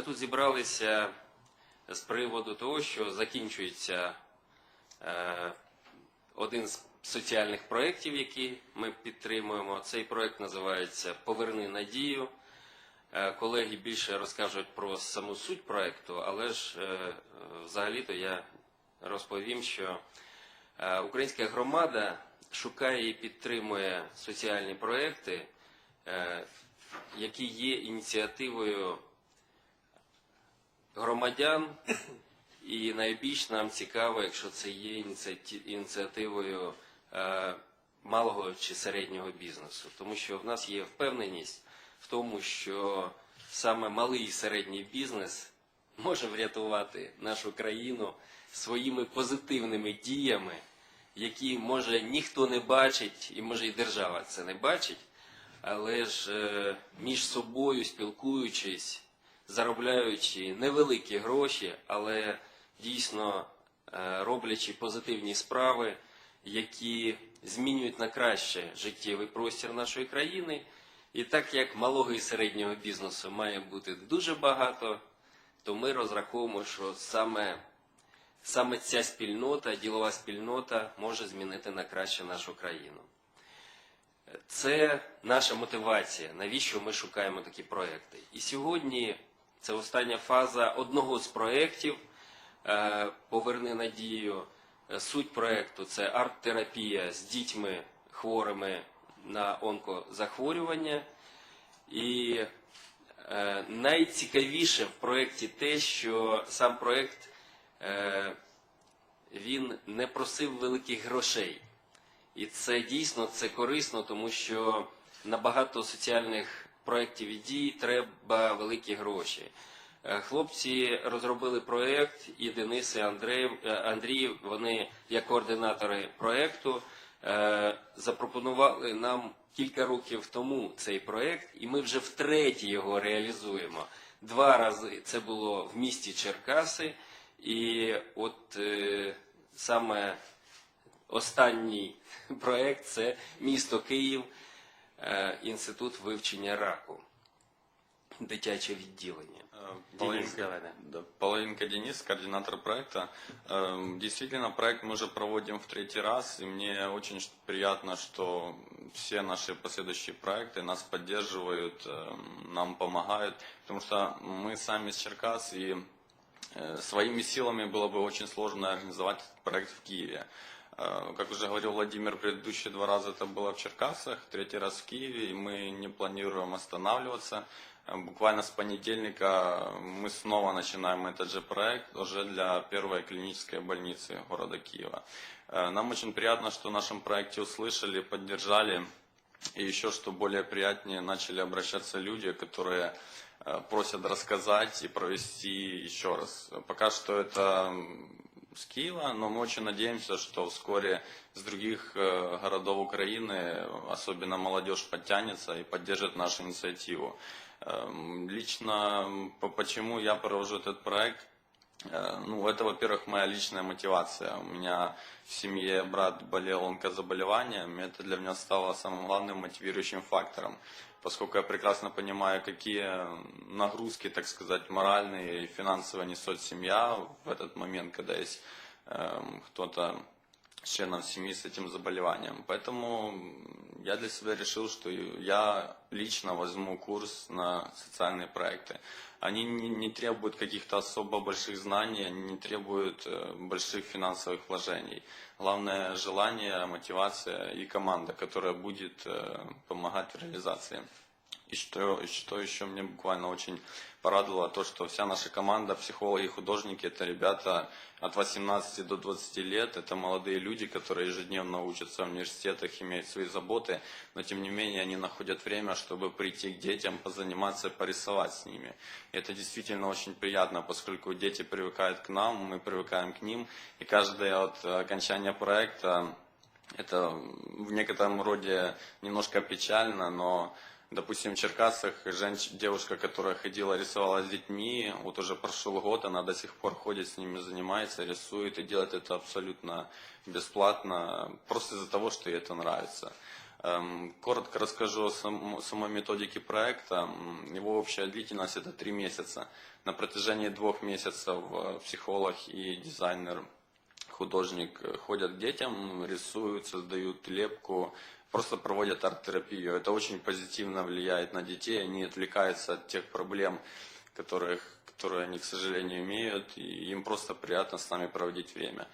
Ми тут зібралися з приводу того, що закінчується е, один з соціальних проєктів, які ми підтримуємо. Цей проєкт називається Поверни надію. Е, Колеги більше розкажуть про саму суть проєкту, але ж е, взагалі-то я розповім, що українська громада шукає і підтримує соціальні проєкти, які є ініціативою громадян, і найбільш нам цікаво, якщо це є ініціативою е, малого чи середнього бізнесу, тому що в нас є впевненість в тому, що саме малий і середній бізнес може врятувати нашу країну своїми позитивними діями, які може ніхто не бачить, і може і держава це не бачить, але ж е, між собою спілкуючись, заробляючи невеликі гроші, але дійсно е, роблячи позитивні справи, які змінюють на краще життєвий простір нашої країни. І так як малого і середнього бізнесу має бути дуже багато, то ми розраховуємо, що саме, саме ця спільнота, ділова спільнота може змінити на краще нашу країну. Це наша мотивація, навіщо ми шукаємо такі проекти. І сьогодні це остання фаза одного з проєктів е, Поверни надію. Е, Суть проєкту це арт-терапія з дітьми хворими на онкозахворювання. І е, найцікавіше в проєкті те, що сам проєкт він не просив великих грошей. І це дійсно це корисно, тому що на багато соціальних проєктів дій треба великі гроші. Е, Хлопці розробили проєкт, і Денис і Андрій, е, Андрій, вони як координатори проєкту, е, запропонували нам кілька років тому цей проєкт, і ми вже втретє його реалізуємо. Два рази це було в місті Черкаси, і от саме Останній проект це місто Київ, інститут вивчення раку, дитяче відділення. Э, Денис, Половинка, давай, да. да, половинка Денис, координатор проекта. Эм, Действительно, проект мы уже проводим в третий раз, и мне очень ш- приятно, что все наши последующие проекты нас поддерживают, эм, нам помогают, потому что мы сами из Черкас, и э, своими силами было бы очень сложно организовать этот проект в Киеве. Э, Как уже говорил Владимир, предыдущие два раза это было в Черкасах, третий раз в Киеве, и мы не планируем останавливаться. Э, Буквально с понедельника мы снова начинаем этот же проект уже для первой клинической больницы города Киева. Э, Нам очень приятно, что в нашем проекте услышали, поддержали. И еще что более приятнее, начали обращаться люди, которые просят рассказать и провести еще раз. Пока что это с Киева, но мы очень надеемся, что вскоре с других э, городов Украины, особенно молодежь, подтянется и поддержит нашу инициативу. Эм, Лично, почему я провожу этот проект, Ну, это, во-первых, моя личная мотивация. У меня в семье брат болел онкозаболеванием, и это для меня стало самым главным мотивирующим фактором, поскольку я прекрасно понимаю, какие нагрузки, так сказать, моральные и финансовые несет семья в этот момент, когда есть эм, кто-то с членов семьи с этим заболеванием. Поэтому я для себя решил, что я лично возьму курс на социальные проекты. Они не, не требуют каких-то особо больших знаний, они не требуют э, больших финансовых вложений. Главное желание, мотивация и команда, которая будет э, помогать в реализации. И что, и что еще мне буквально очень порадовало, то, что вся наша команда, психологи художники, это ребята от 18 до 20 лет, это молодые люди, которые ежедневно учатся в университетах, имеют свои заботы, но тем не менее они находят время, чтобы прийти к детям, позаниматься, порисовать с ними. И это действительно очень приятно, поскольку дети привыкают к нам, мы привыкаем к ним, и каждое от окончания проекта это в некотором роде немножко печально, но, допустим, в Черкасах женщ... девушка, которая ходила, рисовала с детьми, вот уже прошел год, она до сих пор ходит с ними, занимается, рисует и делает это абсолютно бесплатно, просто из-за того, что ей это нравится. Эм, Коротко расскажу о сам- самой методике проекта. Его общая длительность это три месяца. На протяжении двух месяцев э, психолог и дизайнер, художник э, ходят к детям, рисуют, создают лепку, просто проводят арт-терапию. Это очень позитивно влияет на детей, они отвлекаются от тех проблем, которых, которые они, к сожалению, имеют, и им просто приятно с нами проводить время.